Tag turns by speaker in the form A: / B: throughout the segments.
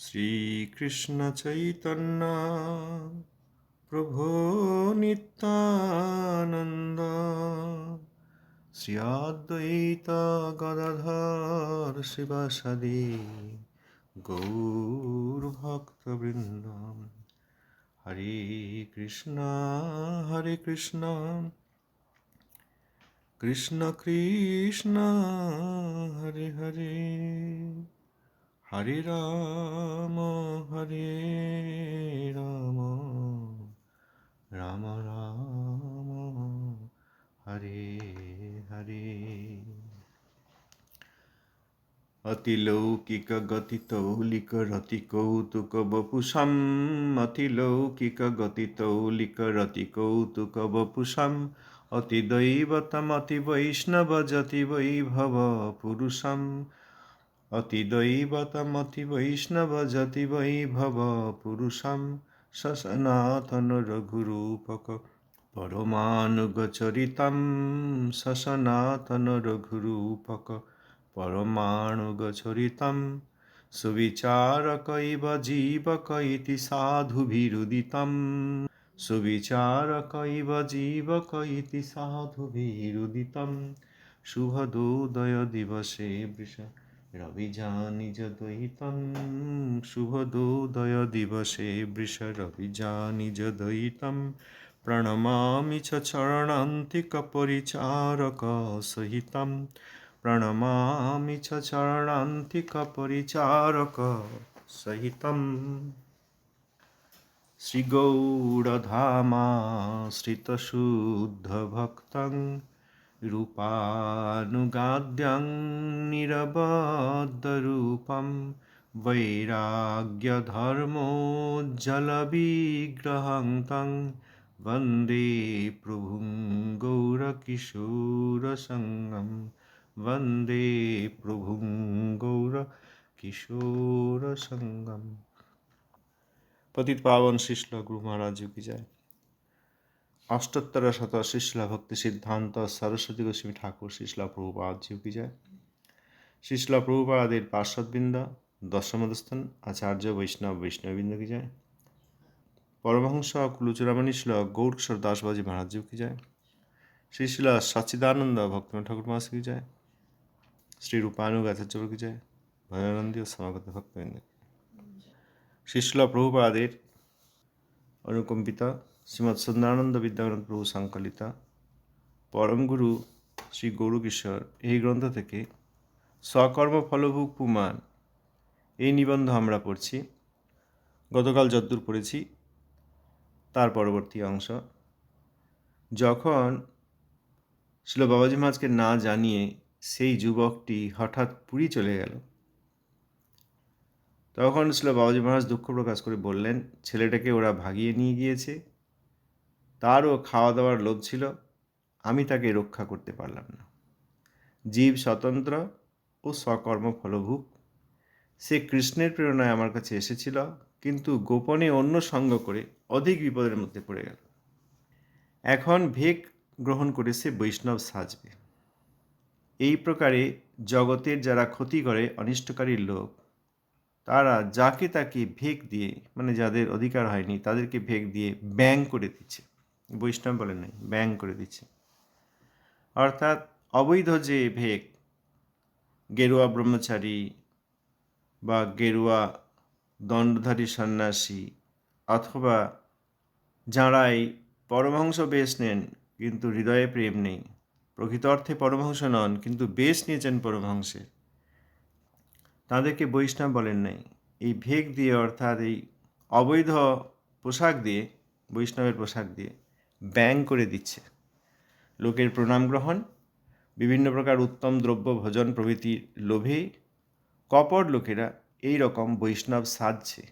A: श्रीकृष्णचैतन्य प्रभो नित्यानन्द श्री अद्वैता गदाधर शिवसदे গৌরভক্তবৃন্দ हरे কৃষ্ণ হরে কৃষ্ণ কৃষ্ণ কৃষ্ণ হরে হরে হরে রাম হরে রাম রাম রাম হরে হরে অতিলৌকিক গতি তৌলিক রতি কৌতুক বপুষম অতিলৌকিক গতি তৌলিক রতি কৌতুক বপুষম অতিদৈবতমতি বৈষ্ণব যতি বৈভব পুরুষম অতিদৈবতমতি বৈষ্ণব যতি বৈভব পুরুষম সসনাথন রঘুরূপক পরমাণুগচরিতম সসনাথন রঘুরূপক পরমাণুগচরিতম সুবিচারকৈব জীবক ইতি সাধুভিরুদিতম সুবিচারকৈব জীবক ইতি সাধুভিরুদিতম শুভদোদয় দিবসে বৃষ রবিজানি যদৈতং শুভদোদয় দিবসে বৃষ রবিজানি যদৈতম প্রণমামি চ চরণান্তিকপরিচারক সহিতম প্রণমামি চ চরণান্তিকপরিচারক সহিতম শ্রীগৌড়ধামা শ্রিতশুদ্ধভক্তং रूपानुगाद्यं निरबद्धरूपं वैराग्यधर्मोज्जलविग्रहं तं वन्दे प्रभुं गौरकिशोरसङ्गं वन्दे प्रभुं गौरकिशोरसङ्गं पतित पावन शिष्ल गुरु महाराज की जाए অষ্টোত্তর শত শিশলা ভক্তি সিদ্ধান্ত সরস্বতী গোস্বামী ঠাকুর শিশলা প্রভুপাদ ঝুঁকি যায় শিশলা প্রভুপাদের পার্শ্বদবৃন্দ দশমদস্থান আচার্য বৈষ্ণব বৈষ্ণববৃন্দ কি যায় পরমহংস কুলুচুরামণি শিল গৌরকিশোর দাসবাজী মহারাজ কি যায় শিশিল সচিদানন্দ সচ্চিদানন্দ ঠাকুর মহাস কি যায় শ্রী রূপানুগ আচার্য কি যায় ভজনানন্দী ও সমাগত ভক্তবৃন্দ শিশলা প্রভুপাদের অনুকম্পিত শ্রীমৎ સદનાનંદ বিদ্যাগ্রন্থ প্রভু সংকলিতা পরমগুরু শ্রী গৌরকিশোর এই গ্রন্থ থেকে স্বকর্ম ফলভোগ পুমান এই নিবন্ধ আমরা পড়ছি গতকাল যদ্দূর পড়েছি তার পরবর্তী অংশ যখন শিল বাবাজি মহাজকে না জানিয়ে সেই যুবকটি হঠাৎ পুরী চলে গেল তখন শিল বাবাজি মহারাজ দুঃখ প্রকাশ করে বললেন ছেলেটাকে ওরা ভাগিয়ে নিয়ে গিয়েছে তারও খাওয়া দাওয়ার লোভ ছিল আমি তাকে রক্ষা করতে পারলাম না জীব স্বতন্ত্র ও স্বকর্ম ফলভূক সে কৃষ্ণের প্রেরণায় আমার কাছে এসেছিল কিন্তু গোপনে অন্য সঙ্গ করে অধিক বিপদের মধ্যে পড়ে গেল এখন ভেক গ্রহণ করে সে বৈষ্ণব সাজবে এই প্রকারে জগতের যারা ক্ষতি করে অনিষ্টকারী লোক তারা যাকে তাকে ভেক দিয়ে মানে যাদের অধিকার হয়নি তাদেরকে ভেক দিয়ে ব্যাং করে দিচ্ছে বৈষ্ণব বলে নাই ব্যাং করে দিচ্ছে অর্থাৎ অবৈধ যে ভেক গেরুয়া ব্রহ্মচারী বা গেরুয়া দণ্ডধারী সন্ন্যাসী অথবা যাঁরাই পরমহংস বেশ নেন কিন্তু হৃদয়ে প্রেম নেই প্রকৃত অর্থে পরমহংস নন কিন্তু বেশ নিয়েছেন পরমহংসের তাদেরকে বৈষ্ণব বলেন নাই এই ভেক দিয়ে অর্থাৎ এই অবৈধ পোশাক দিয়ে বৈষ্ণবের পোশাক দিয়ে ব্যাং করে দিচ্ছে লোকের প্রণাম গ্রহণ বিভিন্ন প্রকার উত্তম দ্রব্য ভোজন প্রভৃতির লোভে কপর লোকেরা এই রকম বৈষ্ণব সাজছে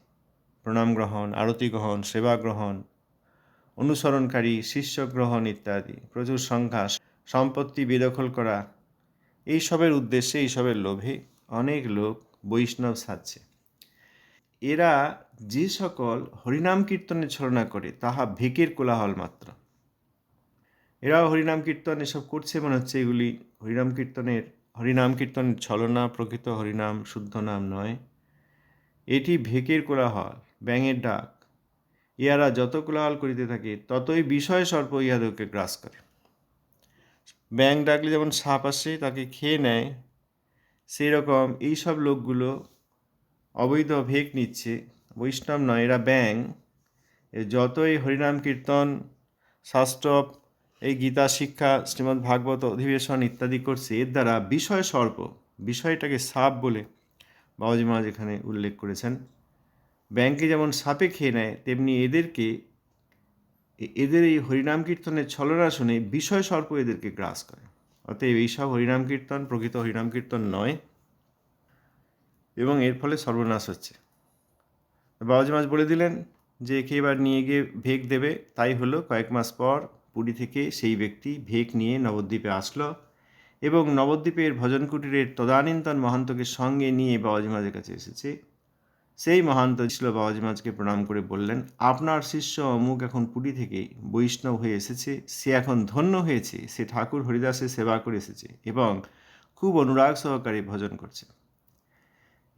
A: প্রণাম গ্রহণ আরতি গ্রহণ সেবা গ্রহণ অনুসরণকারী শিষ্য গ্রহণ ইত্যাদি প্রচুর সংখ্যা সম্পত্তি বেদখল করা এইসবের উদ্দেশ্যে এইসবের লোভে অনেক লোক বৈষ্ণব সাজছে এরা যে সকল হরিনাম কীর্তনের ছলনা করে তাহা ভেকের কোলাহল মাত্র এরাও হরিনাম কীর্তন এসব করছে মনে হচ্ছে এগুলি হরিনাম কীর্তনের হরিনাম কীর্তনের ছলনা প্রকৃত হরিনাম শুদ্ধ নাম নয় এটি ভেকের কোলাহল ব্যাঙের ডাক ইয়ারা যত কোলাহল করিতে থাকে ততই বিষয় সর্প ইহাদেরকে গ্রাস করে ব্যাঙ ডাকলে যেমন সাপ আসে তাকে খেয়ে নেয় সেই রকম এইসব লোকগুলো অবৈধ ভেক নিচ্ছে বৈষ্ণব নয় এরা ব্যাং এ যতই হরিনাম কীর্তন শাস্ত্র এই গীতা শিক্ষা শ্রীমদ্ ভাগবত অধিবেশন ইত্যাদি করছে এর দ্বারা বিষয় সর্প বিষয়টাকে সাপ বলে বাবাজি মহারাজ এখানে উল্লেখ করেছেন ব্যাংকে যেমন সাপে খেয়ে নেয় তেমনি এদেরকে এদের এই হরিনাম কীর্তনের ছলনা শুনে বিষয় সর্প এদেরকে গ্রাস করে অতএব এইসব হরিনাম কীর্তন প্রকৃত হরিনাম কীর্তন নয় এবং এর ফলে সর্বনাশ হচ্ছে বাবাজি মাছ বলে দিলেন যে একে এবার নিয়ে গিয়ে ভেক দেবে তাই হলো কয়েক মাস পর পুরী থেকে সেই ব্যক্তি ভেক নিয়ে নবদ্বীপে আসলো এবং নবদ্বীপের ভজন কুটিরের তদানীন্তন মহান্তকে সঙ্গে নিয়ে বাবাজি মাঝের কাছে এসেছে সেই মহান্ত ছিল বাবাজি মাঝকে প্রণাম করে বললেন আপনার শিষ্য অমুক এখন পুরী থেকে বৈষ্ণব হয়ে এসেছে সে এখন ধন্য হয়েছে সে ঠাকুর হরিদাসের সেবা করে এসেছে এবং খুব অনুরাগ সহকারে ভজন করছে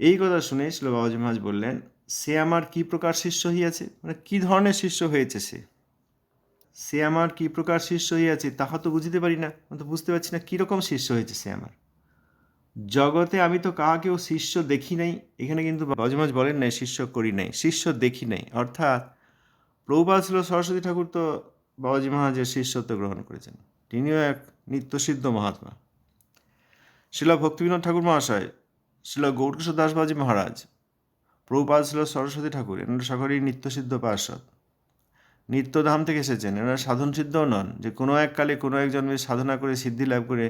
A: এই কথা শুনে শিলো বাবাজি মহাজ বললেন সে আমার কি প্রকার শিষ্য হইয়াছে মানে কি ধরনের শিষ্য হয়েছে সে সে আমার কি প্রকার শিষ্য হইয়াছে তাহা তো বুঝিতে পারি না তো বুঝতে পারছি না কীরকম শিষ্য হয়েছে সে আমার জগতে আমি তো কাহাকেও শিষ্য দেখি নাই এখানে কিন্তু বজমজ বলেন নাই শিষ্য করি নাই শিষ্য দেখি নাই অর্থাৎ প্রভুপাল ছিল সরস্বতী ঠাকুর তো বাবাজি মহাজের শিষ্যত্ব গ্রহণ করেছেন তিনিও এক নিত্যসিদ্ধ মহাত্মা শিলা ভক্তিবিনোদ ঠাকুর মহাশয় শিল গৌরকিশোর দাসবাজি মহারাজ প্রভুপাদ ছিল সরস্বতী ঠাকুর এনারা সকলেই নিত্যসিদ্ধ পার্শ্বদ নিত্যধাম থেকে এসেছেন এনারা সাধন সিদ্ধও নন যে কোনো এককালে কোনো এক জন্মে সাধনা করে সিদ্ধি লাভ করে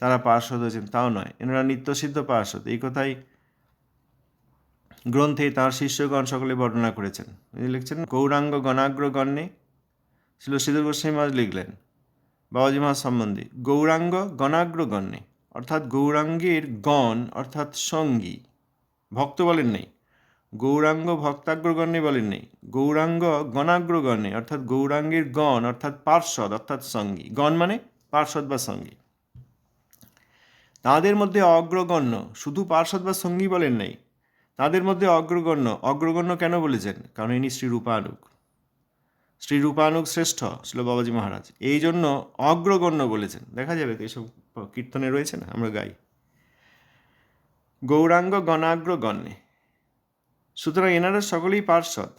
A: তারা পার্শ্বদ হয়েছেন তাও নয় এনারা নিত্যসিদ্ধ পার্শ্বদ এই কথাই গ্রন্থে তার শিষ্যগণ সকলে বর্ণনা করেছেন তিনি লিখছেন গৌরাঙ্গ গণাগ্র গণ্যে ছিল সিদ্ধ গোস্বামী লিখলেন বাবাজি মহাজ সম্বন্ধে গৌরাঙ্গ গণাগ্র গণ্যে অর্থাৎ গৌরাঙ্গের গণ অর্থাৎ সঙ্গী ভক্ত বলেন নেই গৌরাঙ্গ ভক্তাগ্রগণে বলেন নেই গৌরাঙ্গ গণাগ্রগণে অর্থাৎ গৌরাঙ্গের গণ অর্থাৎ পার্শ্বদ অর্থাৎ সঙ্গী গণ মানে পার্শ্বদ বা সঙ্গী তাদের মধ্যে অগ্রগণ্য শুধু পার্শ্বদ বা সঙ্গী বলেন নেই তাদের মধ্যে অগ্রগণ্য অগ্রগণ্য কেন বলেছেন কারণ ইনি শ্রী রূপানুক শ্রী রূপানুক শ্রেষ্ঠ ছিল বাবাজি মহারাজ এই জন্য অগ্রগণ্য বলেছেন দেখা যাবে তো এইসব কীর্তনে রয়েছে না আমরা গাই গৌরাঙ্গ গণাগ্র গণ্যে সুতরাং এনারা সকলেই পার্শ্বদ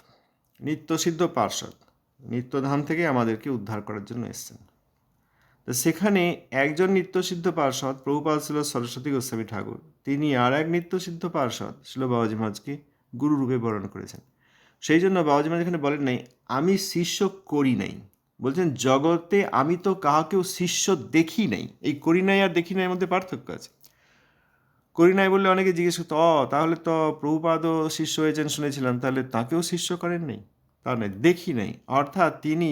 A: নিত্যসিদ্ধ পার্শ্বদ নিত্যধাম থেকে আমাদেরকে উদ্ধার করার জন্য এসছেন তো সেখানে একজন নিত্যসিদ্ধ পার্শ্বদ প্রভুপাল ছিল সরস্বতী গোস্বামী ঠাকুর তিনি আর এক নিত্যসিদ্ধ পার্শ্বদ ছিল বাবাজি মহাজকে গুরুরূপে বরণ করেছেন সেই জন্য বাবাজি মহাজ এখানে বলেন নাই আমি শিষ্য করি নাই বলছেন জগতে আমি তো কাহাকেও শিষ্য দেখি নাই এই করিনাই আর দেখি নাই মধ্যে পার্থক্য আছে করিনাই বললে অনেকে জিজ্ঞেস করতো অ তাহলে তো প্রভুপাদও শিষ্য হয়েছেন শুনেছিলাম তাহলে তাকেও শিষ্য করেন নাই তা নয় দেখি নাই অর্থাৎ তিনি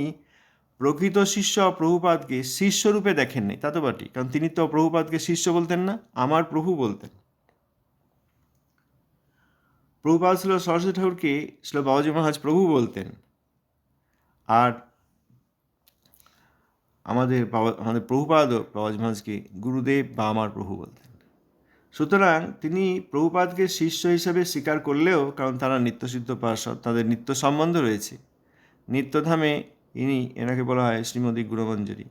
A: প্রকৃত শিষ্য প্রভুপাদকে শিষ্যরূপে দেখেন নাই তা তো বাটি কারণ তিনি তো প্রভুপাদকে শিষ্য বলতেন না আমার প্রভু বলতেন প্রভুপাদ ছিল সরস্বতী ঠাকুরকে ছিল বাবাজি মহারাজ প্রভু বলতেন আর আমাদের বাবা আমাদের প্রভুপাদও বাবাজ গুরুদেব বা আমার প্রভু বলতেন সুতরাং তিনি প্রভুপাদকে শিষ্য হিসেবে স্বীকার করলেও কারণ তারা নিত্যসিদ্ধ পার্ষদ তাদের নিত্য সম্বন্ধ রয়েছে নিত্যধামে ইনি এনাকে বলা হয় শ্রীমতী গুরুমঞ্জুরি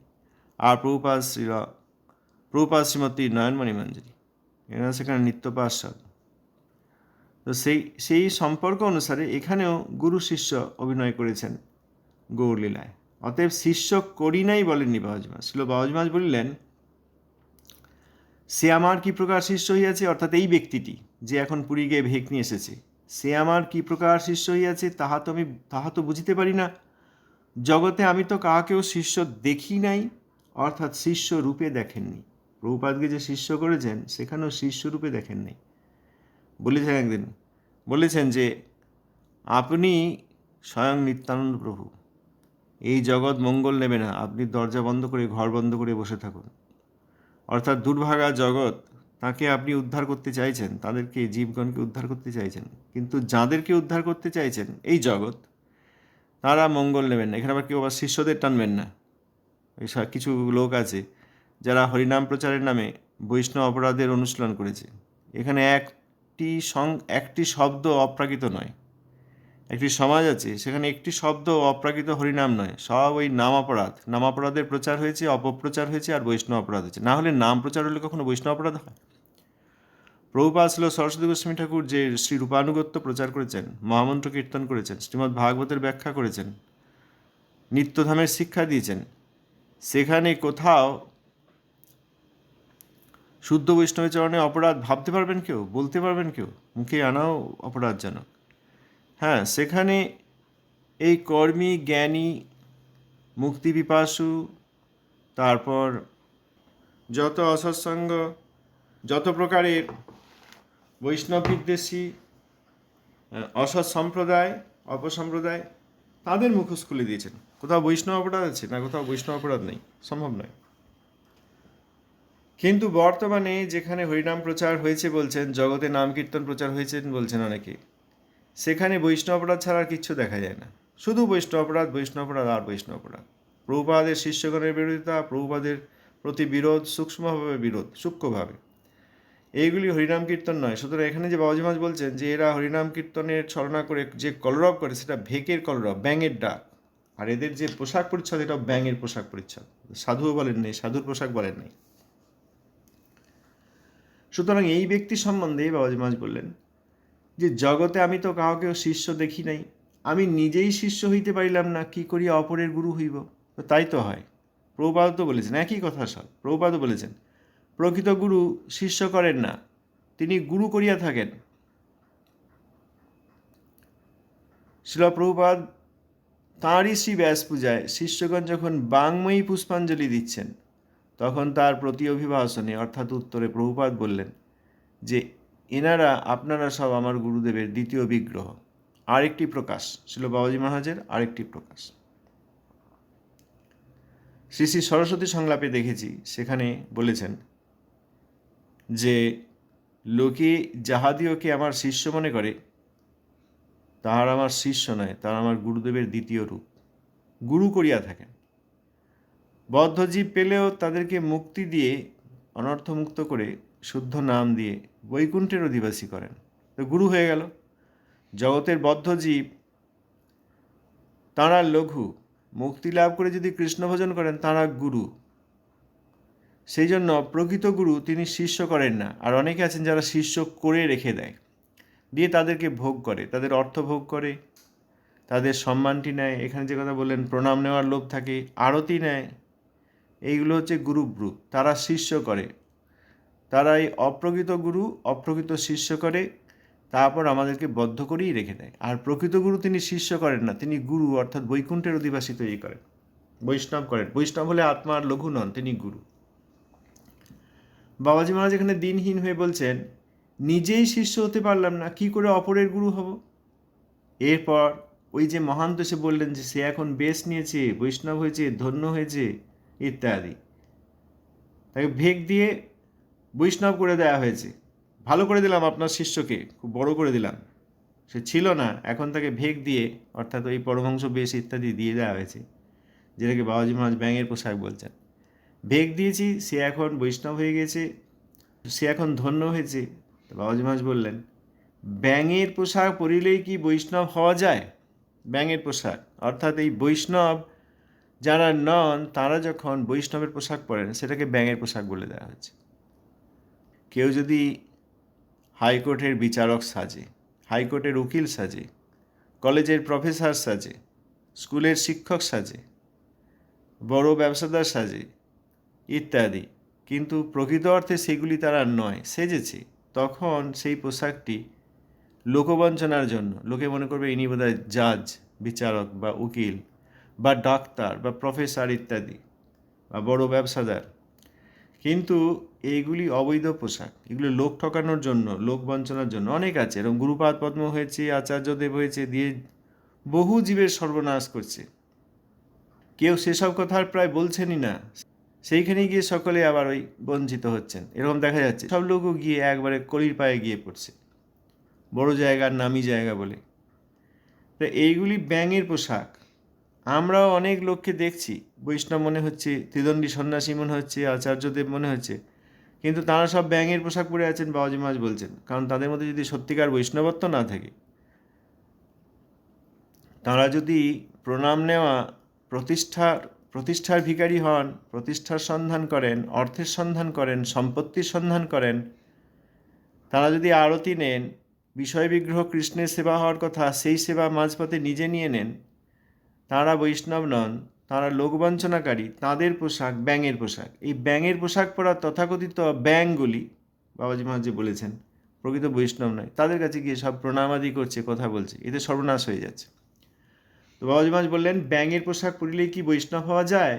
A: আর প্রভুপাদ শ্রী প্রভুপাদ শ্রীমতী নয়নমণি মঞ্জুরি এনারা সেখানে নিত্য পার্ষদ তো সেই সেই সম্পর্ক অনুসারে এখানেও গুরু শিষ্য অভিনয় করেছেন গৌরলীলায় অতএব শিষ্য করি নাই বলেননি শিল ছিল মাস বলিলেন সে আমার কি প্রকার শিষ্য হইয়াছে অর্থাৎ এই ব্যক্তিটি যে এখন পুরী গিয়ে ভেক নিয়ে এসেছে সে আমার কি প্রকার শিষ্য হইয়াছে তাহা তো আমি তাহা তো বুঝিতে পারি না জগতে আমি তো কাহাকেও শিষ্য দেখি নাই অর্থাৎ শিষ্য রূপে দেখেননি প্রভুপাদকে যে শিষ্য করেছেন সেখানেও শিষ্য রূপে দেখেন নাই বলেছেন একদিন বলেছেন যে আপনি স্বয়ং নিত্যানন্দ প্রভু এই জগৎ মঙ্গল নেবে না আপনি দরজা বন্ধ করে ঘর বন্ধ করে বসে থাকুন অর্থাৎ দুর্ভাগা জগৎ তাকে আপনি উদ্ধার করতে চাইছেন তাদেরকে জীবগণকে উদ্ধার করতে চাইছেন কিন্তু যাদেরকে উদ্ধার করতে চাইছেন এই জগৎ তারা মঙ্গল নেবেন না এখানে আবার কেউ আবার শিষ্যদের টানবেন না এসব কিছু লোক আছে যারা হরিনাম প্রচারের নামে বৈষ্ণব অপরাধের অনুশীলন করেছে এখানে একটি সং একটি শব্দ অপ্রাকৃত নয় একটি সমাজ আছে সেখানে একটি শব্দ অপ্রাকৃত হরিনাম নয় সব ওই নাম অপরাধ নাম অপরাধের প্রচার হয়েছে অপপ্রচার হয়েছে আর বৈষ্ণব অপরাধ হয়েছে না হলে নাম প্রচার হলে কখনো বৈষ্ণব অপরাধ হয় প্রভুপাল ছিল সরস্বতী গোস্বামী ঠাকুর যে শ্রী রূপানুগত্য প্রচার করেছেন মহামন্ত্র কীর্তন করেছেন শ্রীমদ্ ভাগবতের ব্যাখ্যা করেছেন নিত্যধামের শিক্ষা দিয়েছেন সেখানে কোথাও শুদ্ধ বৈষ্ণবের চরণে অপরাধ ভাবতে পারবেন কেউ বলতে পারবেন কেউ মুখে আনাও অপরাধজনক হ্যাঁ সেখানে এই কর্মী জ্ঞানী মুক্তি পিপাসু তারপর যত অসৎসঙ্গ যত প্রকারের বৈষ্ণব বিদ্বেষী অসৎ সম্প্রদায় অপসম্প্রদায় তাদের মুখোশ খুলে দিয়েছেন কোথাও বৈষ্ণব অপরাধ আছে না কোথাও বৈষ্ণব অপরাধ নেই সম্ভব নয় কিন্তু বর্তমানে যেখানে হরিনাম প্রচার হয়েছে বলছেন জগতে নাম কীর্তন প্রচার হয়েছেন বলছেন অনেকে সেখানে বৈষ্ণবরা ছাড়া আর কিচ্ছু দেখা যায় না শুধু বৈষ্ণবরাধ বৈষ্ণবরাধ আর বৈষ্ণবরাধ প্রভুপাদের শিষ্যগণের বিরোধিতা প্রভুপাদের প্রতি বিরোধ সূক্ষ্মভাবে বিরোধ সূক্ষ্মভাবে এইগুলি হরিনাম কীর্তন নয় সুতরাং এখানে যে বাবাজি মাছ বলছেন যে এরা হরিনাম কীর্তনের ছলনা করে যে কলরব করে সেটা ভেকের কলরব ব্যাঙের ডাক আর এদের যে পোশাক পরিচ্ছদ এটা ব্যাঙের পোশাক পরিচ্ছদ সাধুও বলেন নেই সাধুর পোশাক বলেন নেই সুতরাং এই ব্যক্তি সম্বন্ধে বাবাজি মাছ বললেন যে জগতে আমি তো কাউকেও শিষ্য দেখি নাই আমি নিজেই শিষ্য হইতে পারিলাম না কি করিয়া অপরের গুরু হইব তো তাই তো হয় প্রভুপাদ তো বলেছেন একই কথা সব প্রভুপাদও বলেছেন প্রকৃত গুরু শিষ্য করেন না তিনি গুরু করিয়া থাকেন প্রভুপাদ তাঁরই শ্রী ব্যাস পূজায় শিষ্যগণ যখন বাংময়ী পুষ্পাঞ্জলি দিচ্ছেন তখন তার প্রতি অভিভাষণে অর্থাৎ উত্তরে প্রভুপাদ বললেন যে এনারা আপনারা সব আমার গুরুদেবের দ্বিতীয় বিগ্রহ আরেকটি প্রকাশ ছিল বাবাজি মহারাজের আরেকটি প্রকাশ শ্রী শ্রী সরস্বতী সংলাপে দেখেছি সেখানে বলেছেন যে লোকে যাহাদিওকে আমার শিষ্য মনে করে তাহার আমার শিষ্য নয় তার আমার গুরুদেবের দ্বিতীয় রূপ গুরু করিয়া থাকেন বদ্ধজীব পেলেও তাদেরকে মুক্তি দিয়ে অনর্থমুক্ত করে শুদ্ধ নাম দিয়ে বৈকুণ্ঠের অধিবাসী করেন তো গুরু হয়ে গেল জগতের বদ্ধ জীব তাঁরা লঘু মুক্তি লাভ করে যদি কৃষ্ণ ভজন করেন তাঁরা গুরু সেই জন্য প্রকৃত গুরু তিনি শিষ্য করেন না আর অনেকে আছেন যারা শিষ্য করে রেখে দেয় দিয়ে তাদেরকে ভোগ করে তাদের অর্থ ভোগ করে তাদের সম্মানটি নেয় এখানে যে কথা বললেন প্রণাম নেওয়ার লোভ থাকে আরতি নেয় এইগুলো হচ্ছে গুরুব্রু তারা শিষ্য করে তারা এই অপ্রকৃত গুরু অপ্রকৃত শিষ্য করে তারপর আমাদেরকে বদ্ধ করেই রেখে দেয় আর প্রকৃত গুরু তিনি শিষ্য করেন না তিনি গুরু অর্থাৎ বৈকুণ্ঠের অধিবাসী তৈরি করেন বৈষ্ণব করেন বৈষ্ণব হলে আত্মার লঘু নন তিনি গুরু বাবাজি মহারাজ এখানে দিনহীন হয়ে বলছেন নিজেই শিষ্য হতে পারলাম না কি করে অপরের গুরু হব এরপর ওই যে মহান্ত সে বললেন যে সে এখন বেশ নিয়েছে বৈষ্ণব হয়েছে ধন্য হয়েছে ইত্যাদি তাকে ভেগ দিয়ে বৈষ্ণব করে দেয়া হয়েছে ভালো করে দিলাম আপনার শিষ্যকে খুব বড় করে দিলাম সে ছিল না এখন তাকে ভেগ দিয়ে অর্থাৎ ওই পরমাংশ বেশ ইত্যাদি দিয়ে দেওয়া হয়েছে যেটাকে বাবাজি মহাজ ব্যাঙের পোশাক বলছেন ভেগ দিয়েছি সে এখন বৈষ্ণব হয়ে গেছে সে এখন ধন্য হয়েছে বাবাজি মহাজ বললেন ব্যাঙের পোশাক পরিলেই কি বৈষ্ণব হওয়া যায় ব্যাঙের পোশাক অর্থাৎ এই বৈষ্ণব যারা নন তারা যখন বৈষ্ণবের পোশাক পরেন সেটাকে ব্যাঙের পোশাক বলে দেওয়া হয়েছে কেউ যদি হাইকোর্টের বিচারক সাজে হাইকোর্টের উকিল সাজে কলেজের প্রফেসর সাজে স্কুলের শিক্ষক সাজে বড় ব্যবসাদার সাজে ইত্যাদি কিন্তু প্রকৃত অর্থে সেগুলি তারা নয় সেজেছে তখন সেই পোশাকটি লোকবঞ্চনার জন্য লোকে মনে করবে ইনি বোধ জাজ বিচারক বা উকিল বা ডাক্তার বা প্রফেসর ইত্যাদি বা বড় ব্যবসাদার কিন্তু এইগুলি অবৈধ পোশাক এগুলো লোক ঠকানোর জন্য লোক বঞ্চনার জন্য অনেক আছে এরকম গুরুপাদ পদ্ম হয়েছে আচার্যদেব হয়েছে দিয়ে বহু জীবের সর্বনাশ করছে কেউ সেসব কথা প্রায় বলছেনই না সেইখানে গিয়ে সকলে আবার ওই বঞ্চিত হচ্ছেন এরকম দেখা যাচ্ছে সব লোকও গিয়ে একবারে কলির পায়ে গিয়ে পড়ছে বড় জায়গার নামি জায়গা বলে তো এইগুলি ব্যাঙের পোশাক আমরাও অনেক লোককে দেখছি বৈষ্ণব মনে হচ্ছে ত্রিদণ্ডী সন্ন্যাসী মনে হচ্ছে আচার্যদেব মনে হচ্ছে কিন্তু তারা সব ব্যাঙের পোশাক পরে আছেন বাবাজি মাছ বলছেন কারণ তাদের মধ্যে যদি সত্যিকার বৈষ্ণবত্ব না থাকে তাঁরা যদি প্রণাম নেওয়া প্রতিষ্ঠার প্রতিষ্ঠার ভিকারী হন প্রতিষ্ঠার সন্ধান করেন অর্থের সন্ধান করেন সম্পত্তির সন্ধান করেন তারা যদি আরতি নেন বিষয় বিগ্রহ কৃষ্ণের সেবা হওয়ার কথা সেই সেবা মাঝপথে নিজে নিয়ে নেন তাঁরা বৈষ্ণব নন তাঁরা লোকবাঞ্ছনাকারী তাঁদের পোশাক ব্যাঙের পোশাক এই ব্যাঙের পোশাক পরা তথাকথিত ব্যাঙগুলি বাবাজি মহাজি বলেছেন প্রকৃত বৈষ্ণব নয় তাদের কাছে গিয়ে সব প্রণামাদি করছে কথা বলছে এতে সর্বনাশ হয়ে যাচ্ছে তো বাবাজি মহাজ বললেন ব্যাঙের পোশাক পরিলে কি বৈষ্ণব হওয়া যায়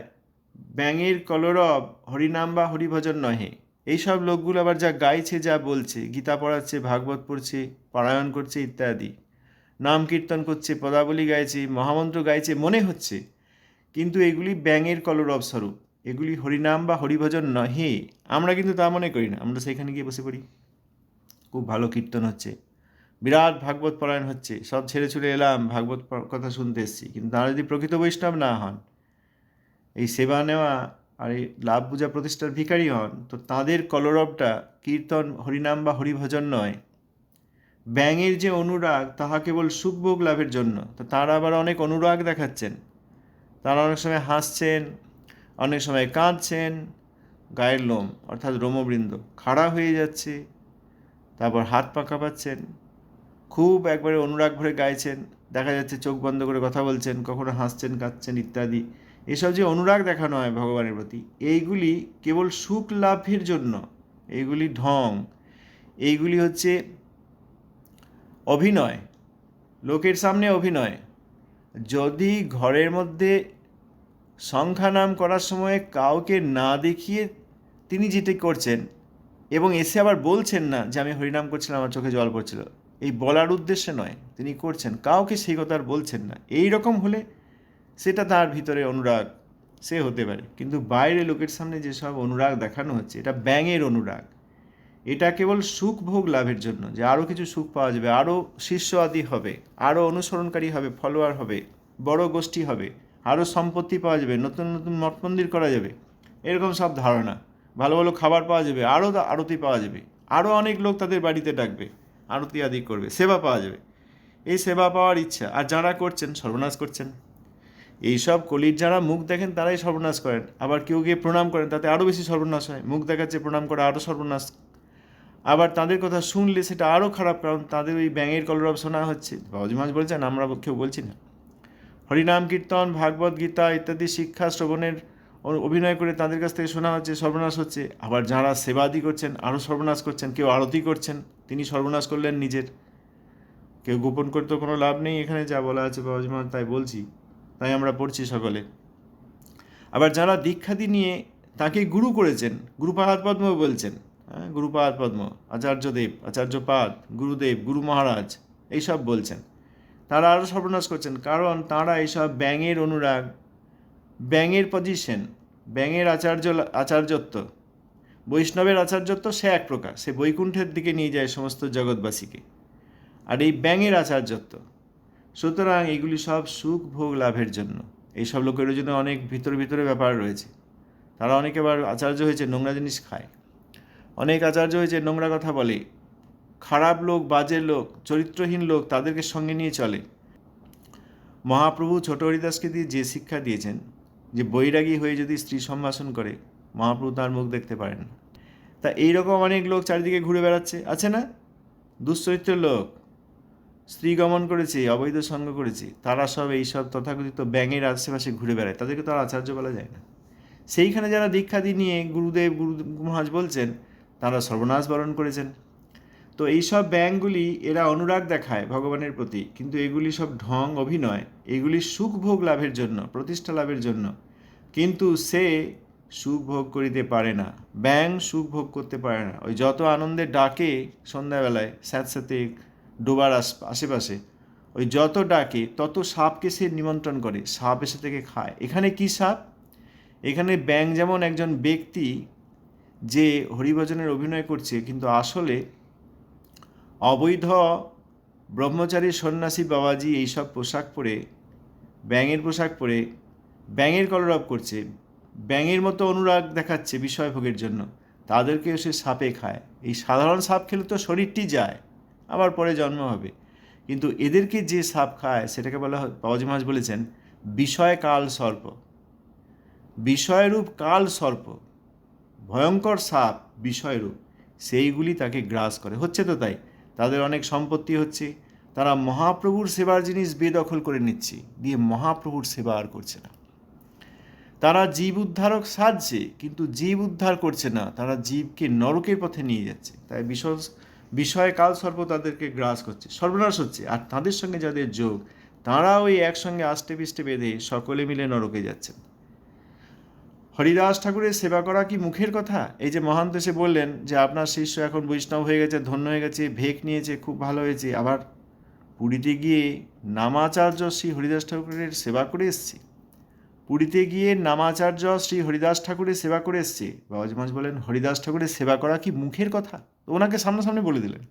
A: ব্যাঙের কলরব হরিনাম বা হরিভজন নহে এইসব লোকগুলো আবার যা গাইছে যা বলছে গীতা পড়াচ্ছে ভাগবত পড়ছে পারায়ণ করছে ইত্যাদি নাম কীর্তন করছে পদাবলী গাইছে মহামন্ত্র গাইছে মনে হচ্ছে কিন্তু এগুলি ব্যাঙের কলরব স্বরূপ এগুলি হরিনাম বা হরিভজন নহে আমরা কিন্তু তা মনে করি না আমরা সেখানে গিয়ে বসে পড়ি খুব ভালো কীর্তন হচ্ছে বিরাট ভাগবত পরায়ণ হচ্ছে সব ছেড়ে ছুড়ে এলাম ভাগবত কথা শুনতে এসেছি কিন্তু তারা যদি প্রকৃত বৈষ্ণব না হন এই সেবা নেওয়া আর এই লাভ পূজা প্রতিষ্ঠার ভিকারি হন তো তাদের কলরবটা কীর্তন হরিনাম বা হরিভজন নয় ব্যাঙের যে অনুরাগ তাহা কেবল সুখভোগ লাভের জন্য তো তারা আবার অনেক অনুরাগ দেখাচ্ছেন তারা অনেক সময় হাসছেন অনেক সময় কাঁদছেন গায়ের লোম অর্থাৎ রোমবৃন্দ খাড়া হয়ে যাচ্ছে তারপর হাত পা কাঁপাচ্ছেন খুব একবারে অনুরাগ ভরে গাইছেন দেখা যাচ্ছে চোখ বন্ধ করে কথা বলছেন কখনো হাসছেন কাঁদছেন ইত্যাদি এসব যে অনুরাগ দেখানো হয় ভগবানের প্রতি এইগুলি কেবল সুখ লাভের জন্য এইগুলি ঢং এইগুলি হচ্ছে অভিনয় লোকের সামনে অভিনয় যদি ঘরের মধ্যে সংখ্যা নাম করার সময় কাউকে না দেখিয়ে তিনি যেটি করছেন এবং এসে আবার বলছেন না যে আমি হরিনাম করছিলাম আমার চোখে জল পড়ছিল এই বলার উদ্দেশ্যে নয় তিনি করছেন কাউকে সেই কথা আর বলছেন না এই রকম হলে সেটা তার ভিতরে অনুরাগ সে হতে পারে কিন্তু বাইরে লোকের সামনে যেসব অনুরাগ দেখানো হচ্ছে এটা ব্যাঙের অনুরাগ এটা কেবল সুখ ভোগ লাভের জন্য যে আরও কিছু সুখ পাওয়া যাবে আরও শিষ্য আদি হবে আরও অনুসরণকারী হবে ফলোয়ার হবে বড় গোষ্ঠী হবে আরও সম্পত্তি পাওয়া যাবে নতুন নতুন মঠ মন্দির করা যাবে এরকম সব ধারণা ভালো ভালো খাবার পাওয়া যাবে আরও আরতি পাওয়া যাবে আরও অনেক লোক তাদের বাড়িতে ডাকবে আরতি আদি করবে সেবা পাওয়া যাবে এই সেবা পাওয়ার ইচ্ছা আর যারা করছেন সর্বনাশ করছেন এইসব কলির যারা মুখ দেখেন তারাই সর্বনাশ করেন আবার কেউ গিয়ে প্রণাম করেন তাতে আরও বেশি সর্বনাশ হয় মুখ দেখাচ্ছে প্রণাম করে আরও সর্বনাশ আবার তাদের কথা শুনলে সেটা আরও খারাপ কারণ তাদের ওই ব্যাঙের কলরব শোনা হচ্ছে মাছ বলছেন আমরা কেউ বলছি না হরিনাম কীর্তন ভাগবত গীতা ইত্যাদি শিক্ষা শ্রবণের অভিনয় করে তাদের কাছ থেকে শোনা হচ্ছে সর্বনাশ হচ্ছে আবার যারা সেবাদি করছেন আরও সর্বনাশ করছেন কেউ আরতি করছেন তিনি সর্বনাশ করলেন নিজের কেউ গোপন করতে কোনো লাভ নেই এখানে যা বলা আছে বাবাজমান তাই বলছি তাই আমরা পড়ছি সকলে আবার যারা দীক্ষাদি নিয়ে তাকে গুরু করেছেন গুরু পাহাদ পদ্ম বলছেন হ্যাঁ গুরুপাদ পদ্ম আচার্যদেব আচার্যপাদ গুরুদেব গুরু মহারাজ এইসব বলছেন তারা আরও সর্বনাশ করছেন কারণ তাঁরা এইসব ব্যাঙের অনুরাগ ব্যাঙের পজিশন ব্যাঙের আচার্য আচার্যত্ব বৈষ্ণবের আচার্যত্ব সে এক প্রকার সে বৈকুণ্ঠের দিকে নিয়ে যায় সমস্ত জগৎবাসীকে আর এই ব্যাঙের আচার্যত্ব সুতরাং এগুলি সব সুখ ভোগ লাভের জন্য এইসব লোকের জন্য অনেক ভিতরে ভিতরে ব্যাপার রয়েছে তারা অনেকে আবার আচার্য হয়েছে নোংরা জিনিস খায় অনেক আচার্য হয়েছে নোংরা কথা বলে খারাপ লোক বাজে লোক চরিত্রহীন লোক তাদেরকে সঙ্গে নিয়ে চলে মহাপ্রভু ছোট হরিদাসকে দিয়ে যে শিক্ষা দিয়েছেন যে বৈরাগী হয়ে যদি স্ত্রী সম্ভাষণ করে মহাপ্রভু তার মুখ দেখতে পারেন তা এইরকম অনেক লোক চারিদিকে ঘুরে বেড়াচ্ছে আছে না দুশ্চরিত্র লোক স্ত্রী গমন করেছে অবৈধ সঙ্গ করেছে তারা সব এইসব তথাকথিত ব্যাঙের আশেপাশে ঘুরে বেড়ায় তাদেরকে তো আর আচার্য বলা যায় না সেইখানে যারা দীক্ষা দিয়ে নিয়ে গুরুদেব গুরু মহাজ বলছেন তাঁরা সর্বনাশ বরণ করেছেন তো এইসব ব্যাঙগুলি এরা অনুরাগ দেখায় ভগবানের প্রতি কিন্তু এগুলি সব ঢং অভিনয় এগুলি সুখভোগ লাভের জন্য প্রতিষ্ঠা লাভের জন্য কিন্তু সে সুখ ভোগ করিতে পারে না ব্যাং সুখ ভোগ করতে পারে না ওই যত আনন্দে ডাকে সন্ধ্যাবেলায় স্যাঁতস্যাঁতে ডোবার আশেপাশে ওই যত ডাকে তত সাপকে সে নিমন্ত্রণ করে সাপ এসে থেকে খায় এখানে কি সাপ এখানে ব্যাং যেমন একজন ব্যক্তি যে হরিভজনের অভিনয় করছে কিন্তু আসলে অবৈধ ব্রহ্মচারী সন্ন্যাসী বাবাজি এইসব পোশাক পরে ব্যাঙের পোশাক পরে ব্যাঙের কলরব করছে ব্যাঙের মতো অনুরাগ দেখাচ্ছে বিষয়ভোগের জন্য তাদেরকেও সে সাপে খায় এই সাধারণ সাপ খেলে তো শরীরটি যায় আবার পরে জন্ম হবে কিন্তু এদেরকে যে সাপ খায় সেটাকে বলা হয় বাবাজি মহাজ বলেছেন বিষয় কাল সর্প বিষয়রূপ কাল সর্প ভয়ঙ্কর সাপ বিষয়রূপ সেইগুলি তাকে গ্রাস করে হচ্ছে তো তাই তাদের অনেক সম্পত্তি হচ্ছে তারা মহাপ্রভুর সেবার জিনিস বেদখল করে নিচ্ছে দিয়ে মহাপ্রভুর সেবা আর করছে না তারা জীব উদ্ধারক সাজছে কিন্তু জীব উদ্ধার করছে না তারা জীবকে নরকের পথে নিয়ে যাচ্ছে তাই বিষয় বিষয় কাল সর্ব তাদেরকে গ্রাস করছে সর্বনাশ হচ্ছে আর তাদের সঙ্গে যাদের যোগ তাঁরা ওই একসঙ্গে আষ্টে পিষ্টে বেঁধে সকলে মিলে নরকে যাচ্ছেন হরিদাস ঠাকুরের সেবা করা কি মুখের কথা এই যে মহান্ত এসে বললেন যে আপনার শিষ্য এখন বৈষ্ণব হয়ে গেছে ধন্য হয়ে গেছে ভেক নিয়েছে খুব ভালো হয়েছে আবার পুরীতে গিয়ে নামাচার্য শ্রী হরিদাস ঠাকুরের সেবা করে এসছে পুরীতে গিয়ে নামাচার্য শ্রী হরিদাস ঠাকুরের সেবা করে এসছে বাবাজি মহাজ বলেন হরিদাস ঠাকুরের সেবা করা কি মুখের কথা তো ওনাকে সামনাসামনি বলে দিলেন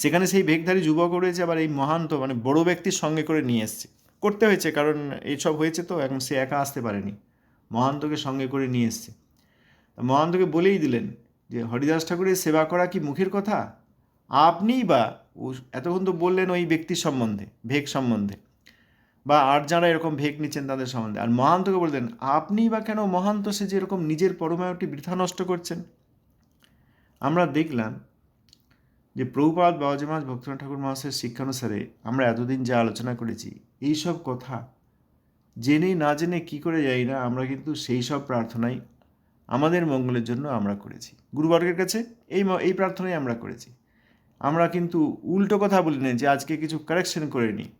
A: সেখানে সেই ভেকধারী যুবক রয়েছে আবার এই মহান্ত মানে বড় ব্যক্তির সঙ্গে করে নিয়ে এসছে করতে হয়েছে কারণ এইসব হয়েছে তো এখন সে একা আসতে পারেনি মহান্তকে সঙ্গে করে নিয়ে এসছে মহান্তকে বলেই দিলেন যে হরিদাস ঠাকুরের সেবা করা কি মুখের কথা আপনিই বা এতক্ষণ তো বললেন ওই ব্যক্তির সম্বন্ধে ভেক সম্বন্ধে বা আর যারা এরকম ভেক নিচ্ছেন তাদের সম্বন্ধে আর মহান্তকে বলতেন আপনিই বা কেন মহান্ত সে যে এরকম নিজের পরমায়ুটি বৃথা নষ্ট করছেন আমরা দেখলাম যে প্রভুপাত বাবাজমাজ ভক্তনাথ ঠাকুর মহাশয়ের শিক্ষানুসারে আমরা এতদিন যা আলোচনা করেছি এইসব কথা জেনে না জেনে কি করে যাই না আমরা কিন্তু সেই সব প্রার্থনাই আমাদের মঙ্গলের জন্য আমরা করেছি গুরুবর্গের কাছে এই এই প্রার্থনাই আমরা করেছি আমরা কিন্তু উল্টো কথা বলি না যে আজকে কিছু কারেকশন করে নিই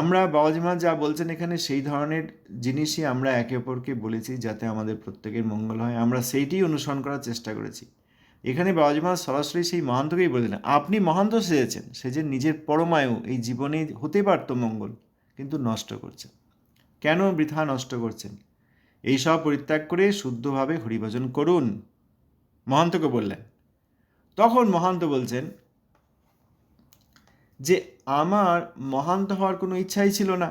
A: আমরা বাবাজিমা যা বলছেন এখানে সেই ধরনের জিনিসই আমরা একে অপরকে বলেছি যাতে আমাদের প্রত্যেকের মঙ্গল হয় আমরা সেইটি অনুসরণ করার চেষ্টা করেছি এখানে বাবাজিমা সরাসরি সেই মহান্তকেই বলে দিলেন আপনি মহান্ত সেজেছেন সে যে নিজের পরমায়ু এই জীবনে হতে পারত মঙ্গল কিন্তু নষ্ট করছেন কেন বৃথা নষ্ট করছেন এইসব পরিত্যাগ করে শুদ্ধভাবে হরিভজন করুন মহান্তকে বললেন তখন মহান্ত বলছেন যে আমার মহান্ত হওয়ার কোনো ইচ্ছাই ছিল না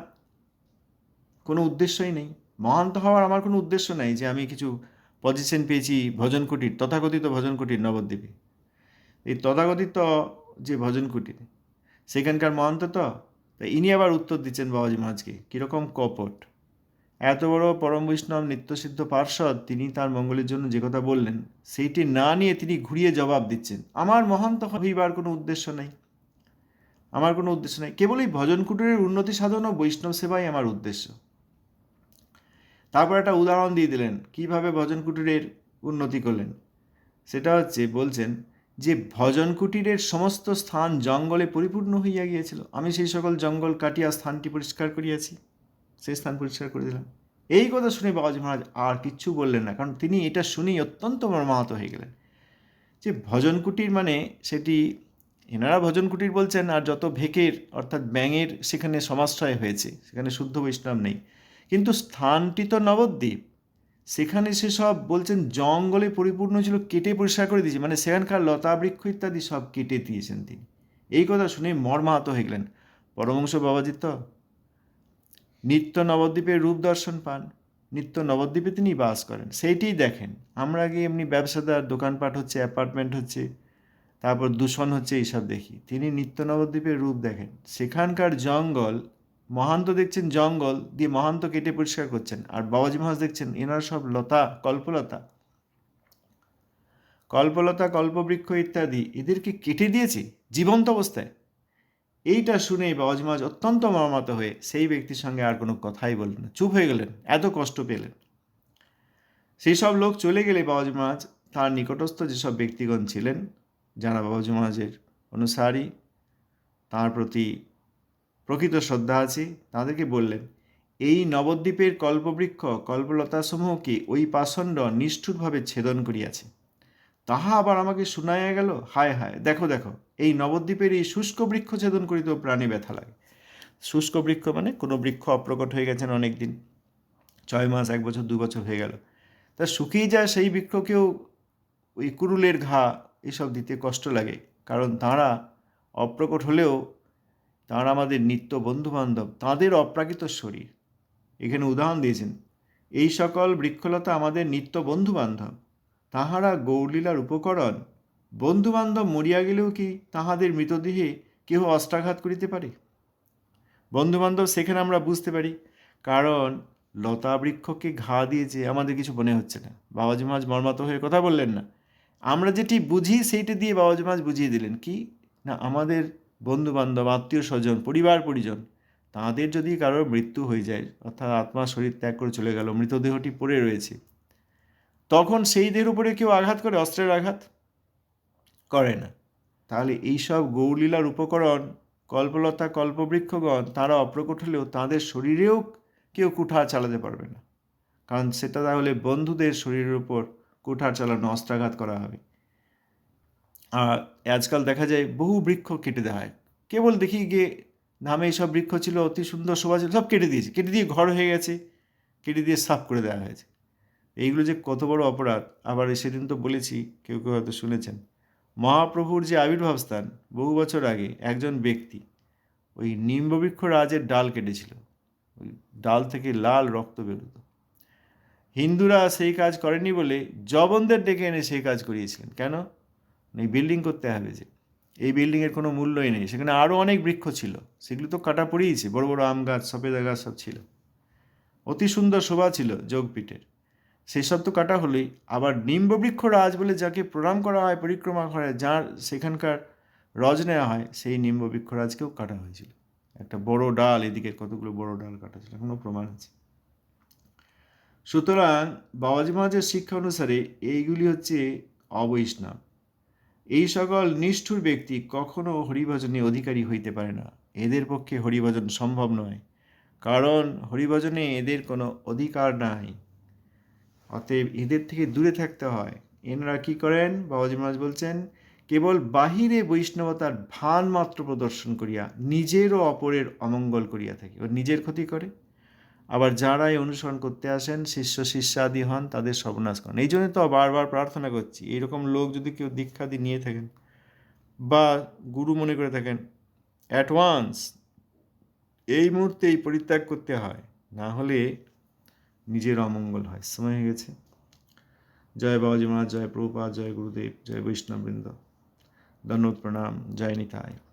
A: কোনো উদ্দেশ্যই নেই মহান্ত হওয়ার আমার কোনো উদ্দেশ্য নাই যে আমি কিছু পজিশন পেয়েছি ভজন কুটির তথাকথিত ভজন কুটির নবদ্বীপে এই তথাকথিত যে ভজন কুটির সেখানকার মহান্ত তো তা ইনি আবার উত্তর দিচ্ছেন বাবাজি মহারাজকে কীরকম কপট এত বড় পরম বৈষ্ণব নিত্যসিদ্ধ পার্ষদ তিনি তার মঙ্গলের জন্য যে কথা বললেন সেইটি না নিয়ে তিনি ঘুরিয়ে জবাব দিচ্ছেন আমার মহান্ত হইবার কোনো উদ্দেশ্য নেই আমার কোনো উদ্দেশ্য নেই কেবল এই ভজন কুটিরের উন্নতি সাধন ও বৈষ্ণব সেবাই আমার উদ্দেশ্য তারপর একটা উদাহরণ দিয়ে দিলেন কিভাবে ভজন কুটিরের উন্নতি করলেন সেটা হচ্ছে বলছেন যে ভজন কুটিরের সমস্ত স্থান জঙ্গলে পরিপূর্ণ হইয়া গিয়েছিল আমি সেই সকল জঙ্গল কাটিয়া স্থানটি পরিষ্কার করিয়াছি সেই স্থান পরিষ্কার করে দিলাম এই কথা শুনে বাবাজি মহারাজ আর কিচ্ছু বললেন না কারণ তিনি এটা শুনেই অত্যন্ত মর্মাহত হয়ে গেলেন যে ভজন কুটির মানে সেটি এনারা ভজন কুটির বলছেন আর যত ভেকের অর্থাৎ ব্যাঙের সেখানে সমাশ্রয় হয়েছে সেখানে শুদ্ধ বৈষ্ণব নেই কিন্তু স্থানটি তো নবদ্বীপ সেখানে সে সব বলছেন জঙ্গলে পরিপূর্ণ ছিল কেটে পরিষ্কার করে দিয়েছে মানে সেখানকার লতাবৃক্ষ ইত্যাদি সব কেটে দিয়েছেন তিনি এই কথা শুনে মর্মাহত হয়ে গেলেন বাবাজি তো নিত্য নবদ্বীপের রূপ দর্শন পান নিত্য নবদ্বীপে তিনি বাস করেন সেইটিই দেখেন আমরা আগে এমনি ব্যবসাদার দোকানপাট হচ্ছে অ্যাপার্টমেন্ট হচ্ছে তারপর দূষণ হচ্ছে এইসব দেখি তিনি নিত্য নবদ্বীপের রূপ দেখেন সেখানকার জঙ্গল মহান্ত দেখছেন জঙ্গল দিয়ে মহান্ত কেটে পরিষ্কার করছেন আর বাবাজি মহাজ দেখছেন এনার সব লতা কল্পলতা কল্পলতা কল্পবৃক্ষ ইত্যাদি এদেরকে কেটে দিয়েছে জীবন্ত অবস্থায় এইটা শুনে বাবাজি মহাজ অত্যন্ত মর্মাত হয়ে সেই ব্যক্তির সঙ্গে আর কোনো কথাই বললেন না চুপ হয়ে গেলেন এত কষ্ট পেলেন সেই সব লোক চলে গেলে বাবাজি মহাজ তার নিকটস্থ যেসব ব্যক্তিগণ ছিলেন যারা বাবাজি মহাজের অনুসারী তার প্রতি প্রকৃত শ্রদ্ধা আছে তাদেরকে বললেন এই নবদ্বীপের কল্পবৃক্ষ কল্পলতাসমূহকে ওই পাষণ্ড নিষ্ঠুরভাবে ছেদন করিয়াছে তাহা আবার আমাকে শুনাইয়া গেল হায় হায় দেখো দেখো এই নবদ্বীপের এই শুষ্ক বৃক্ষ ছেদন করিতেও প্রাণী ব্যথা লাগে শুষ্ক বৃক্ষ মানে কোনো বৃক্ষ অপ্রকট হয়ে গেছেন অনেক দিন ছয় মাস এক বছর দু বছর হয়ে গেল তা শুকিয়ে যায় সেই বৃক্ষকেও ওই কুরুলের ঘা এসব দিতে কষ্ট লাগে কারণ তাঁরা অপ্রকট হলেও তাঁরা আমাদের নিত্য বন্ধুবান্ধব তাঁদের অপ্রাকৃত শরীর এখানে উদাহরণ দিয়েছেন এই সকল বৃক্ষলতা আমাদের নিত্য বন্ধুবান্ধব তাহারা গৌরলীলার উপকরণ বন্ধুবান্ধব মরিয়া গেলেও কি তাহাদের মৃতদেহে কেহ অস্ত্রাঘাত করিতে পারে বন্ধুবান্ধব সেখানে আমরা বুঝতে পারি কারণ লতা বৃক্ষকে ঘা দিয়েছে আমাদের কিছু মনে হচ্ছে না বাবাজি মাছ মর্মাত হয়ে কথা বললেন না আমরা যেটি বুঝি সেইটি দিয়ে বাবাজি মাছ বুঝিয়ে দিলেন কি না আমাদের বন্ধুবান্ধব আত্মীয় স্বজন পরিবার পরিজন তাঁদের যদি কারোর মৃত্যু হয়ে যায় অর্থাৎ আত্মা শরীর ত্যাগ করে চলে গেল মৃতদেহটি পড়ে রয়েছে তখন সেই দেহের উপরে কেউ আঘাত করে অস্ত্রের আঘাত করে না তাহলে এইসব গৌলীলার উপকরণ কল্পলতা কল্পবৃক্ষগণ তারা অপ্রকট হলেও তাদের শরীরেও কেউ কুঠার চালাতে পারবে না কারণ সেটা তাহলে বন্ধুদের শরীরের উপর কুঠার চালানো অস্ত্রাঘাত করা হবে আর আজকাল দেখা যায় বহু বৃক্ষ কেটে দেওয়া হয় কেবল দেখি গিয়ে ধামে এইসব বৃক্ষ ছিল অতি সুন্দর শোভা ছিল সব কেটে দিয়েছে কেটে দিয়ে ঘর হয়ে গেছে কেটে দিয়ে সাফ করে দেওয়া হয়েছে এইগুলো যে কত বড় অপরাধ আবার সেদিন তো বলেছি কেউ কেউ হয়তো শুনেছেন মহাপ্রভুর যে আবির্ভাব স্থান বহু বছর আগে একজন ব্যক্তি ওই নিম্ববৃক্ষ রাজের ডাল কেটেছিল ওই ডাল থেকে লাল রক্ত বেরোত হিন্দুরা সেই কাজ করেনি বলে জবনদের ডেকে এনে সেই কাজ করিয়েছিলেন কেন মানে এই বিল্ডিং করতে হবে যে এই বিল্ডিংয়ের কোনো মূল্যই নেই সেখানে আরও অনেক বৃক্ষ ছিল সেগুলো তো কাটা পড়িয়েছে বড় বড় আম গাছ সফেদা গাছ সব ছিল অতি সুন্দর শোভা ছিল যোগপীঠের সেই সব তো কাটা হলেই আবার বৃক্ষ রাজ বলে যাকে প্রণাম করা হয় পরিক্রমা করে যার সেখানকার রজ নেওয়া হয় সেই বৃক্ষ রাজকেও কাটা হয়েছিল একটা বড় ডাল এদিকে কতগুলো বড় ডাল কাটা ছিল এখনও প্রমাণ আছে সুতরাং বাবাজি মহাজের শিক্ষা অনুসারে এইগুলি হচ্ছে অবৈষ্ণব এই সকল নিষ্ঠুর ব্যক্তি কখনো হরিভজনে অধিকারী হইতে পারে না এদের পক্ষে হরিভজন সম্ভব নয় কারণ হরিভজনে এদের কোনো অধিকার নাই অতএব এদের থেকে দূরে থাকতে হয় এনারা কি করেন বাবাজি মহারাজ বলছেন কেবল বাহিরে বৈষ্ণবতার ভান মাত্র প্রদর্শন করিয়া নিজের ও অপরের অমঙ্গল করিয়া থাকে ও নিজের ক্ষতি করে আবার যারা এই অনুসরণ করতে আসেন শিষ্য শিষ্যাদি হন তাদের সর্বনাশ করেন এই জন্য তো বারবার প্রার্থনা করছি এইরকম লোক যদি কেউ দীক্ষাদি নিয়ে থাকেন বা গুরু মনে করে থাকেন অ্যাডভান্স এই মুহূর্তে এই পরিত্যাগ করতে হয় না হলে নিজের অমঙ্গল হয় সময় হয়ে গেছে জয় বাবাজি মহারাজ জয় প্রভুপাত জয় গুরুদেব জয় বৈষ্ণববৃন্দ ধন্যবাদ প্রণাম জয় নিতায়